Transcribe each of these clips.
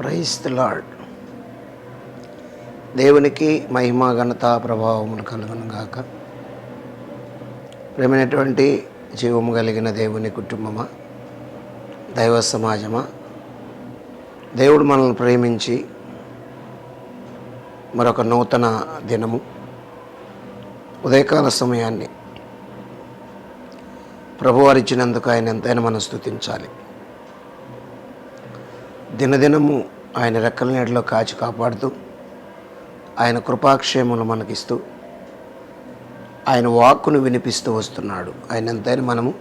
Price the lord దేవునికి మహిమ ఘనత ప్రభావములు కలుగును గాక. ప్రేమైనటువంటి జీవము కలిగిన దేవుని కుటుంబమా దైవ సమాజమా దేవుడు మనల్ని ప్రేమించి మరొక నూతన దినము ఉదయకాల సమయాన్ని ప్రభువారిచ్చినందుకు ఆయన ఎంతైనా మనం స్థుతించాలి. దినదినము ఆయన రెక్కల నీడలో కాచి కాపాడుతూ ఆయన కృపాక్షేములు మనకిస్తూ ఆయన వాక్కును వినిపిస్తూ వస్తున్నాడు. ఆయన ఎంతైనా మనము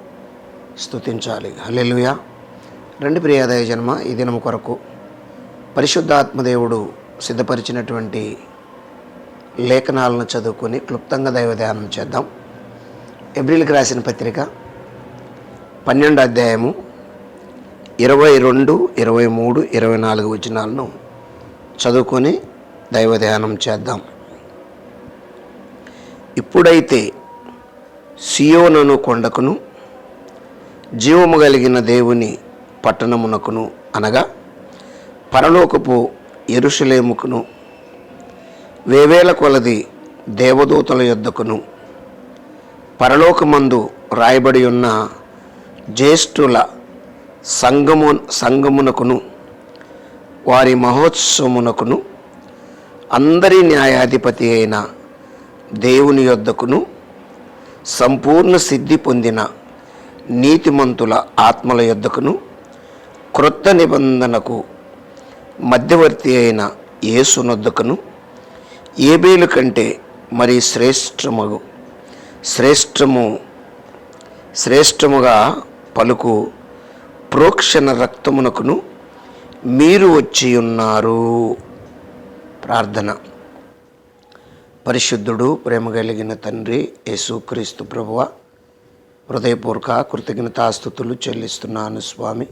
స్తుతించాలి. హలెలుయా రెండు ప్రియాదయ జన్మ ఈ దినం కొరకు పరిశుద్ధాత్మదేవుడు సిద్ధపరిచినటువంటి లేఖనాలను చదువుకొని క్లుప్తంగా దైవ ధ్యానం చేద్దాం. ఎబ్రిల్కి రాసిన పత్రిక పన్నెండు అధ్యాయము ఇరవై రెండు ఇరవై మూడు ఇరవై నాలుగు వచనాలను చదువుకొని దైవ ధ్యానం చేద్దాం. ఇప్పుడైతే సియోనను కొండకును జీవము కలిగిన దేవుని పట్టణమునకును అనగా పరలోకపు ఎరుషులేముకును వేవేల కొలది దేవదూతల యొద్దకును పరలోకమందు రాయబడి ఉన్న జ్యేష్ఠుల సంగము సంగమునకును వారి మహోత్సవమునకును అందరి న్యాయాధిపతి అయిన దేవుని యొద్దకును సంపూర్ణ సిద్ధి పొందిన నీతిమంతుల ఆత్మల యొద్దకును క్రొత్త నిబంధనకు మధ్యవర్తి అయిన యేసునొద్దకును ఏబేలు కంటే మరి శ్రేష్టమగు శ్రేష్టము శ్రేష్టముగా పలుకు ప్రోక్షణ రక్తమునకును మీరు వచ్చి ఉన్నారు. ప్రార్థన. పరిశుద్ధుడు ప్రేమ కలిగిన తండ్రి యేసుక్రీస్తు ప్రభువ హృదయపూర్వక కృతజ్ఞతాస్థుతులు చెల్లిస్తున్నాను స్వామి.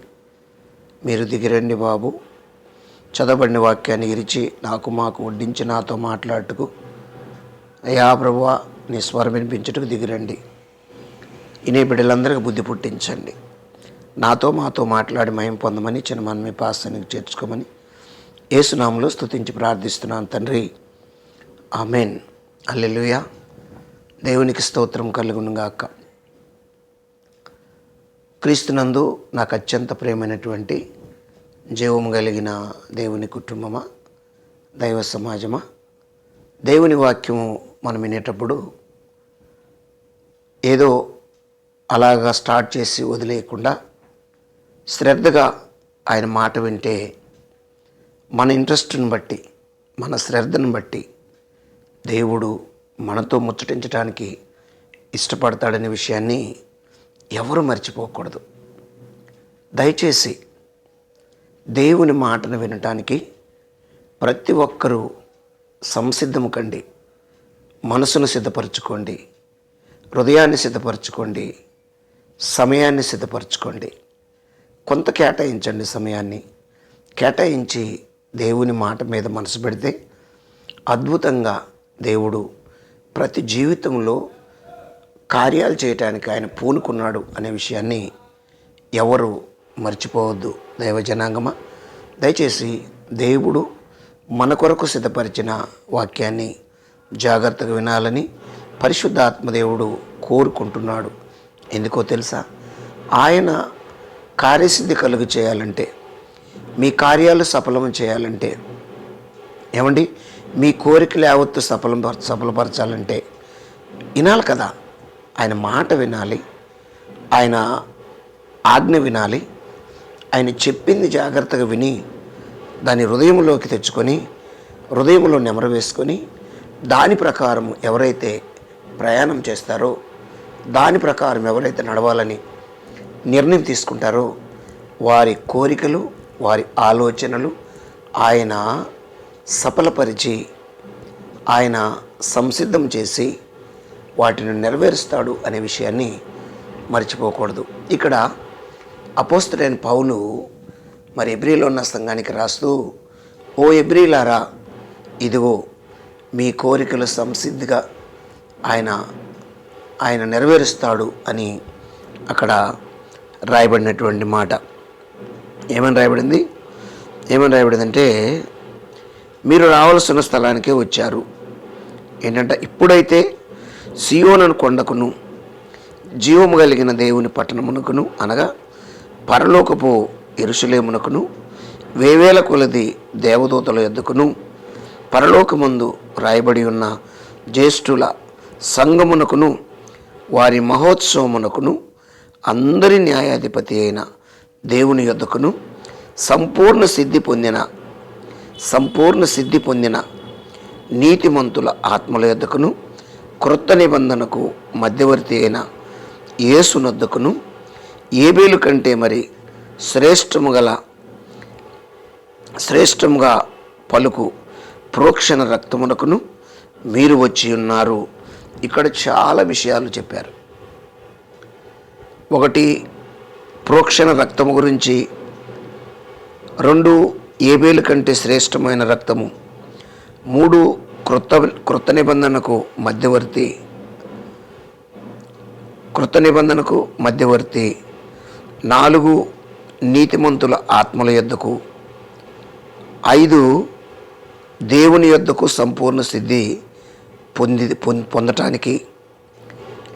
మీరు దిగిరండి బాబు. చదవబడిన వాక్యాన్ని ఇరిచి నాకు మాకు వడ్డించి నాతో మాట్లాడుటకు. అయ్యా ప్రభువ నీ స్వరం వినిపించుటకు దిగిరండి. ఇనే బిడ్డలందరికీ బుద్ధి పుట్టించండి. నాతో మాతో మాట్లాడి మయం పొందమని చిన్న మన పాస్తానికి చేర్చుకోమని ఏసునాములో స్తుతించి ప్రార్థిస్తున్నాను తండ్రి. ఆమెన్. అల్లెలుయ దేవునికి స్తోత్రం కలుగునుగాక క్రీస్తునందు నాకు అత్యంత ప్రేమైనటువంటి జీవము కలిగిన దేవుని కుటుంబమా దైవ సమాజమా? దేవుని వాక్యము మనం వినేటప్పుడు ఏదో అలాగా స్టార్ట్ చేసి వదిలేయకుండా శ్రద్ధగా ఆయన మాట వింటే మన ఇంట్రెస్ట్ని బట్టి మన శ్రద్ధను బట్టి దేవుడు మనతో ముచ్చటించడానికి ఇష్టపడతాడనే విషయాన్ని ఎవరు మర్చిపోకూడదు. దయచేసి దేవుని మాటను వినటానికి ప్రతి ఒక్కరూ సంసిద్ధము కండి మనసును సిద్ధపరచుకోండి హృదయాన్ని సిద్ధపరచుకోండి సమయాన్ని సిద్ధపరచుకోండి. కొంత కేటాయించండి సమయాన్ని. కేటాయించి దేవుని మాట మీద మనసు పెడితే అద్భుతంగా దేవుడు ప్రతి జీవితంలో కార్యాలు చేయటానికి ఆయన పూనుకున్నాడు అనే విషయాన్ని ఎవరు మర్చిపోవద్దు దైవజనాంగమా. దయచేసి దేవుడు మన కొరకు సిద్ధపరిచిన వాక్యాన్ని జాగ్రత్తగా వినాలని పరిశుద్ధాత్మదేవుడు కోరుకుంటున్నాడు. ఎందుకో తెలుసా? ఆయన కార్యసిద్ధి కలుగు చేయాలంటే మీ కార్యాలు సఫలం చేయాలంటే ఏమండి? మీ కోరికలు యావత్తు సఫలం సఫలపరచాలంటే వినాలి కదా. ఆయన మాట వినాలి ఆయన ఆజ్ఞ వినాలి ఆయన చెప్పింది జాగ్రత్తగా విని దాన్ని హృదయంలోకి తెచ్చుకొని హృదయంలో నెమరవేసుకొని దాని ప్రకారం ఎవరైతే ప్రయాణం చేస్తారో దాని ప్రకారం ఎవరైతే నడవాలని నిర్ణయం తీసుకుంటారో. వారి కోరికలు వారి ఆలోచనలు ఆయన సఫలపరిచి ఆయన సంసిద్ధం చేసి వాటిని నెరవేరుస్తాడు అనే విషయాన్ని మర్చిపోకూడదు. ఇక్కడ అపోస్తుడైన పౌలు మరి ఎబ్రిలో ఉన్న సంఘానికి రాస్తూ ఓ ఎబ్రిలారా ఇదిగో మీ కోరికలు సంసిద్ధిగా ఆయన ఆయన నెరవేరుస్తాడు అని అక్కడ రాయబడినటువంటి మాట. ఏమని రాయబడింది? ఏమని రాయబడిందంటే మీరు రావాల్సిన స్థలానికే వచ్చారు. ఏంటంటే ఇప్పుడైతే సియోనను కొండకును జీవము కలిగిన దేవుని పట్టణమునకును అనగా పరలోకపు ఇరుషులేమునకును వేవేల కొలది దేవదూతల ఎద్దుకును పరలోకమందు రాయబడి ఉన్న జ్యేష్ఠుల సంగమునకును వారి మహోత్సవమునకును అందరి న్యాయాధిపతి అయిన దేవుని యొద్దకును సంపూర్ణ సిద్ధి పొందిన సంపూర్ణ సిద్ధి పొందిన నీతిమంతుల ఆత్మల యొద్దకును క్రొత్త నిబంధనకు మధ్యవర్తి అయిన యేసునొద్దకును ఏబేలు కంటే మరి శ్రేష్టము గల శ్రేష్టముగా పలుకు ప్రోక్షణ రక్తమునకును మీరు వచ్చి ఉన్నారు. ఇక్కడ చాలా విషయాలు చెప్పారు. ఒకటి ప్రోక్షణ రక్తము గురించి రెండు ఏబేలు కంటే శ్రేష్టమైన రక్తము మూడు క్రొత్త క్రొత్త నిబంధనకు మధ్యవర్తి కృత నిబంధనకు మధ్యవర్తి నాలుగు నీతిమంతుల ఆత్మల యొద్దకు ఐదు దేవుని యొద్దకు సంపూర్ణ సిద్ధి పొంది పొం- పొందటానికి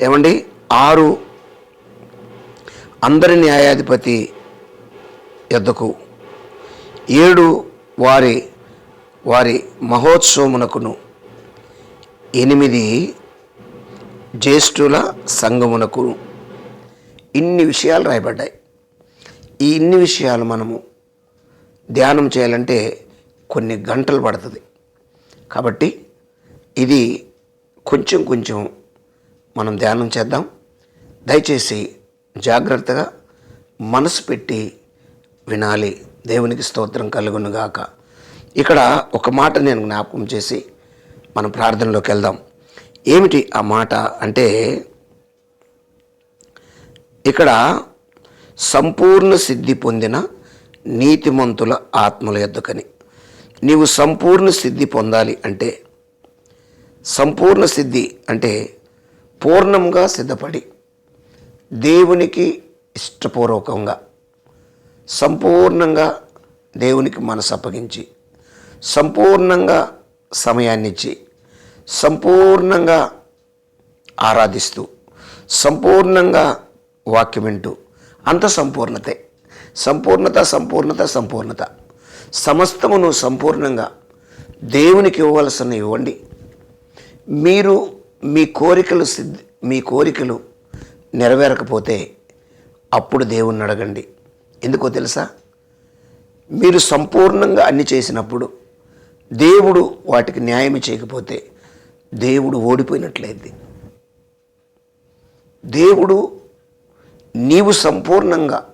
ఏమండి? ఆరు అందరి న్యాయాధిపతి యొద్దకు ఏడు వారి వారి మహోత్సవమునకును. ఎనిమిది జ్యేష్ఠుల సంగమునకు ఇన్ని విషయాలు రాయబడ్డాయి. ఈ ఇన్ని విషయాలు మనము ధ్యానం చేయాలంటే కొన్ని గంటలు పడుతుంది. కాబట్టి ఇది కొంచెం కొంచెం మనం ధ్యానం చేద్దాం. దయచేసి జాగ్రత్తగా మనసు పెట్టి వినాలి. దేవునికి స్తోత్రం కలుగునుగాక. ఇక్కడ ఒక మాట నేను జ్ఞాపకం చేసి మనం ప్రార్థనలోకి వెళ్దాం. ఏమిటి ఆ మాట అంటే ఇక్కడ సంపూర్ణ సిద్ధి పొందిన నీతిమంతుల ఆత్మల ఎద్దుకని. నీవు సంపూర్ణ సిద్ధి పొందాలి అంటే సంపూర్ణ సిద్ధి అంటే పూర్ణంగా సిద్ధపడి దేవునికి ఇష్టపూర్వకంగా సంపూర్ణంగా దేవునికి మనసు అప్పగించి సంపూర్ణంగా సమయాన్నిచ్చి సంపూర్ణంగా ఆరాధిస్తూ సంపూర్ణంగా వాక్యం వింటూ అంత సంపూర్ణతే. సంపూర్ణత సంపూర్ణత సంపూర్ణత. సమస్తమును సంపూర్ణంగా దేవునికి ఇవ్వవలసిన ఇవ్వండి. మీరు మీ కోరికలు సిద్ధి మీ కోరికలు నెరవేరకపోతే అప్పుడు దేవుణ్ణి అడగండి. ఎందుకో తెలుసా? మీరు సంపూర్ణంగా అన్ని చేసినప్పుడు దేవుడు వాటికి న్యాయం చేయకపోతే దేవుడు ఓడిపోయినట్లయింది. దేవుడు నీవు సంపూర్ణంగా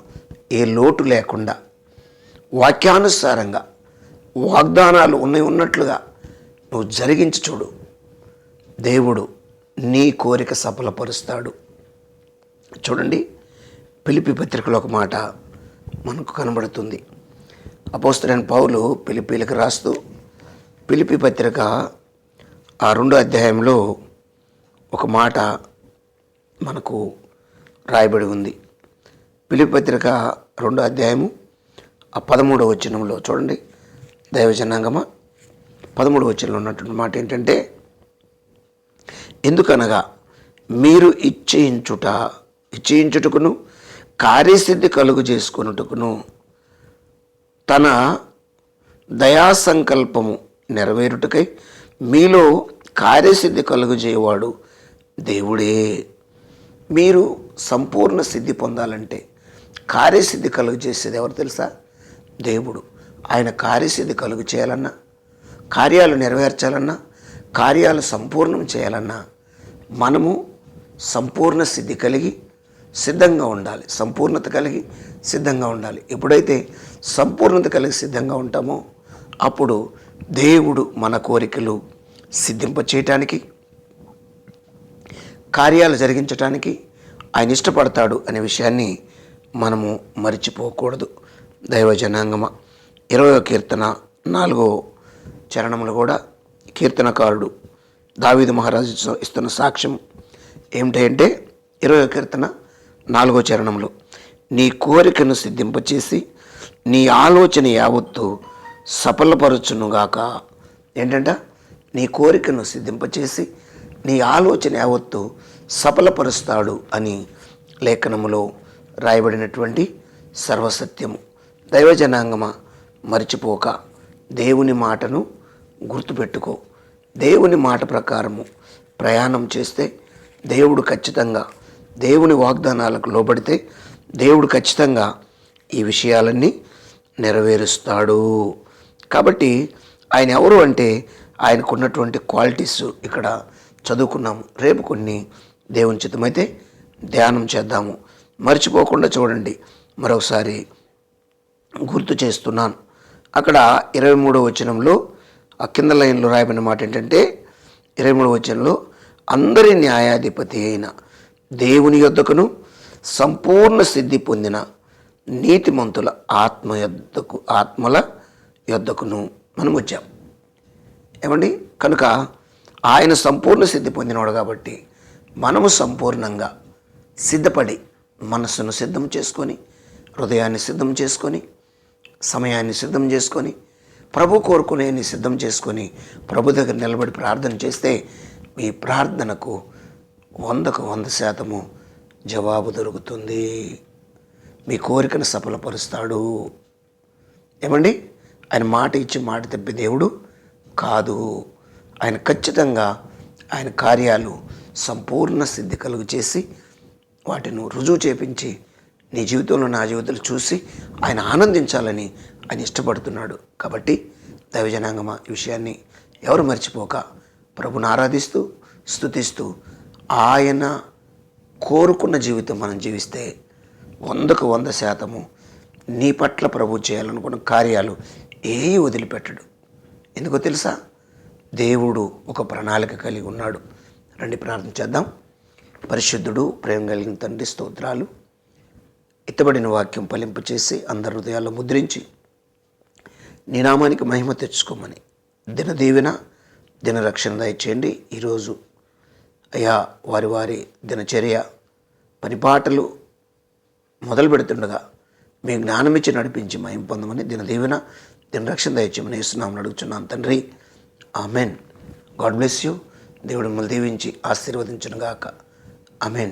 ఏ లోటు లేకుండా వాక్యానుసారంగా వాగ్దానాలు ఉన్నాయి ఉన్నట్లుగా నువ్వు జరిగించి చూడు. దేవుడు నీ కోరిక సఫలపరుస్తాడు. చూడండి పిలిపి పత్రికలో ఒక మాట మనకు కనబడుతుంది. అపోస్తులైన పౌలు పిలిపిలకు రాస్తూ పిలిపి పత్రిక ఆ రెండో అధ్యాయంలో ఒక మాట మనకు రాయబడి ఉంది. పిలిపి పత్రిక రెండో అధ్యాయము ఆ పదమూడవ వచనంలో చూడండి. దైవజనాంగమ? పదమూడవ వచనంలో ఉన్నటువంటి మాట ఏంటంటే ఎందుకనగా మీరు ఇచ్చేయించుట ఇచ్చేయించుటకును కార్యసిద్ధి కలుగు చేసుకున్నటకును తన దయా సంకల్పము నెరవేరుటకై మీలో కార్యసిద్ధి కలుగు చేయవాడు దేవుడే. మీరు సంపూర్ణ సిద్ధి పొందాలంటే కార్యసిద్ధి కలుగు చేసేది ఎవరు తెలుసా? దేవుడు. ఆయన కార్యసిద్ధి కలుగు చేయాలన్నా కార్యాలు నెరవేర్చాలన్నా కార్యాలు సంపూర్ణం చేయాలన్నా మనము సంపూర్ణ సిద్ధి కలిగి సిద్ధంగా ఉండాలి. సంపూర్ణత కలిగి సిద్ధంగా ఉండాలి. ఎప్పుడైతే సంపూర్ణత కలిగి సిద్ధంగా ఉంటామో అప్పుడు దేవుడు మన కోరికలు సిద్ధింప చేయటానికి కార్యాలు జరిగించటానికి ఆయన ఇష్టపడతాడు అనే విషయాన్ని మనము మరిచిపోకూడదు. దైవ జనాంగమ ఇరవయో కీర్తన నాలుగో చరణములు కూడా కీర్తనకారుడు దావీదు మహారాజు ఇస్తున్న సాక్ష్యం ఏమిటంటే ఇరవయో కీర్తన నాలుగో చరణంలో నీ కోరికను సిద్ధింపచేసి నీ ఆలోచన యావత్తు సఫలపరచునుగాక. ఏంటంట? నీ కోరికను సిద్ధింపచేసి నీ ఆలోచన యావత్తు సఫలపరుస్తాడు అని లేఖనములో రాయబడినటువంటి సర్వసత్యము. దైవజనాంగమ మరిచిపోక దేవుని మాటను గుర్తుపెట్టుకో. దేవుని మాట ప్రకారము ప్రయాణం చేస్తే దేవుడు ఖచ్చితంగా దేవుని వాగ్దానాలకు లోబడితే దేవుడు ఖచ్చితంగా ఈ విషయాలన్నీ నెరవేరుస్తాడు. కాబట్టి ఆయన ఎవరు అంటే ఆయనకున్నటువంటి క్వాలిటీస్ ఇక్కడ చదువుకున్నాము. రేపు కొన్ని దేవుని చిత్తమైతే ధ్యానం చేద్దాము. మర్చిపోకుండా చూడండి. మరొకసారి గుర్తు చేస్తున్నాను. అక్కడ ఇరవై మూడో వచనంలో ఆ కింద లైన్లో రాయబడిన మాట ఏంటంటే ఇరవై మూడో వచనంలో అందరి న్యాయాధిపతి అయిన దేవుని యొద్దకును సంపూర్ణ సిద్ధి పొందిన నీతిమంతుల ఆత్మ యొద్దకు ఆత్మల యొద్దకును మనం వచ్చాం. ఏమండి? కనుక ఆయన సంపూర్ణ సిద్ధి పొందినవాడు కాబట్టి మనము సంపూర్ణంగా సిద్ధపడి మనస్సును సిద్ధం చేసుకొని హృదయాన్ని సిద్ధం చేసుకొని సమయాన్ని సిద్ధం చేసుకొని ప్రభు కోరుకునేని సిద్ధం చేసుకొని ప్రభు దగ్గర నిలబడి ప్రార్థన చేస్తే మీ ప్రార్థనకు వందకు వంద శాతము జవాబు దొరుకుతుంది. మీ కోరికను సఫలపరుస్తాడు. ఏమండి? ఆయన మాట ఇచ్చి మాట తప్పే దేవుడు కాదు. ఆయన ఖచ్చితంగా ఆయన కార్యాలు సంపూర్ణ సిద్ధి కలుగు చేసి వాటిని రుజువు చేపించి నీ జీవితంలో నా జీవితంలో చూసి ఆయన ఆనందించాలని ఆయన ఇష్టపడుతున్నాడు. కాబట్టి దైవజనాంగమ ఈ విషయాన్ని ఎవరు మర్చిపోక ప్రభుని ఆరాధిస్తూ స్తుతిస్తూ ఆయన కోరుకున్న జీవితం మనం జీవిస్తే వందకు వంద శాతము నీ పట్ల ప్రభు చేయాలనుకున్న కార్యాలు ఏవి వదిలిపెట్టడు. ఎందుకో తెలుసా? దేవుడు ఒక ప్రణాళిక కలిగి ఉన్నాడు. రండి ప్రార్థన చేద్దాం. పరిశుద్ధుడు ప్రేమ కలిగిన తండ్రి స్తోత్రాలు. ఎత్తబడిన వాక్యం పలింపు చేసి అందరి హృదయాల్లో ముద్రించి నీ నామానికి మహిమ తెచ్చుకోమని దిన దీవెన దిన రక్షణ దయచేయండి. ఈరోజు అయ్యా వారి వారి దినచర్య పనిపాటలు మొదలు పెడుతుండగా మీ జ్ఞానం ఇచ్చి నడిపించి మయం పొందమని దిన దీవెన దిన రక్షణ దయచేయమని ఇస్తున్నామని అడుగుతున్నాను తండ్రి. ఆమెన్. God bless you. దేవుడు మిమ్మల్ని దీవించి ఆశీర్వదించునుగాక. ఆమెన్.